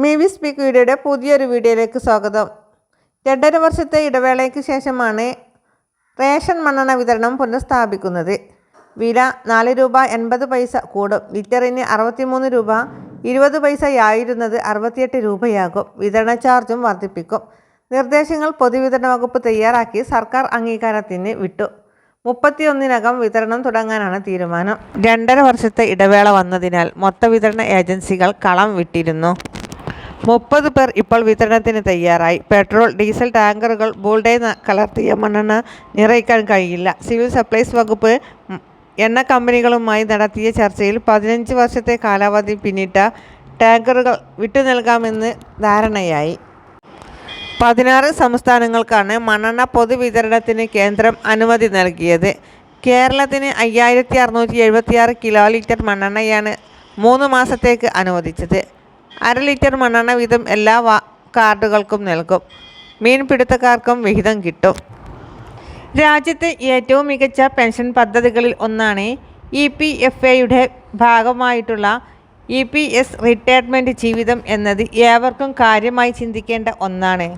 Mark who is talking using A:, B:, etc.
A: മീവി speak വീഡിയോയുടെ പുതിയൊരു വീഡിയോയിലേക്ക് സ്വാഗതം. രണ്ടര വർഷത്തെ ഇടവേളയ്ക്ക് ശേഷമാണ് റേഷൻ മണ്ണെണ്ണ വിതരണം പുനഃസ്ഥാപിക്കുന്നത്. വില നാല് രൂപ എൺപത് പൈസ കൂടും. ലിറ്ററിന് അറുപത്തിമൂന്ന് രൂപ ഇരുപത് പൈസയായിരുന്നത് അറുപത്തിയെട്ട് രൂപയാകും. വിതരണ ചാർജും വർദ്ധിപ്പിക്കും. നിർദ്ദേശങ്ങൾ പൊതുവിതരണ വകുപ്പ് തയ്യാറാക്കി സർക്കാർ അംഗീകാരത്തിന് വിട്ടു. മുപ്പത്തിയൊന്നിനകം വിതരണം തുടങ്ങാനാണ് തീരുമാനം. രണ്ടര വർഷത്തെ ഇടവേള വന്നതിനാൽ മൊത്ത വിതരണ ഏജൻസികൾ കളം വിട്ടിരുന്നു. മുപ്പത് പേർ ഇപ്പോൾ വിതരണത്തിന് തയ്യാറായി. പെട്രോൾ ഡീസൽ ടാങ്കറുകൾ ബോൾഡേ കലർത്തിയ മണ്ണെണ്ണ നിറയ്ക്കാൻ കഴിയില്ല. സിവിൽ സപ്ലൈസ് വകുപ്പ് എണ്ണ കമ്പനികളുമായി നടത്തിയ ചർച്ചയിൽ പതിനഞ്ച് വർഷത്തെ കാലാവധി പിന്നിട്ട ടാങ്കറുകൾ വിട്ടു നൽകാമെന്ന് ധാരണയായി. പതിനാറ് സംസ്ഥാനങ്ങൾക്കാണ് മണ്ണെണ്ണ പൊതുവിതരണത്തിന് കേന്ദ്രം അനുമതി നൽകിയത്. കേരളത്തിന് അയ്യായിരത്തി അറുന്നൂറ്റി എഴുപത്തിയാറ് കിലോ ലിറ്റർ മണ്ണെണ്ണയാണ് മൂന്ന് മാസത്തേക്ക് അനുവദിച്ചത്. അര ലിറ്റർ മണ്ണെണ്ണ വീതം എല്ലാ കാർഡുകൾക്കും നൽകും. മീൻപിടുത്തക്കാർക്കും വിഹിതം കിട്ടും. രാജ്യത്തെ ഏറ്റവും മികച്ച പെൻഷൻ പദ്ധതികളിൽ ഒന്നാണ് ഇ പി എഫ് എയുടെ ഭാഗമായിട്ടുള്ള ഇ പി എസ് റിട്ടയർമെന്റ് ജീവിതം എന്നത് ഏവർക്കും കാര്യമായി ചിന്തിക്കേണ്ട ഒന്നാണ്.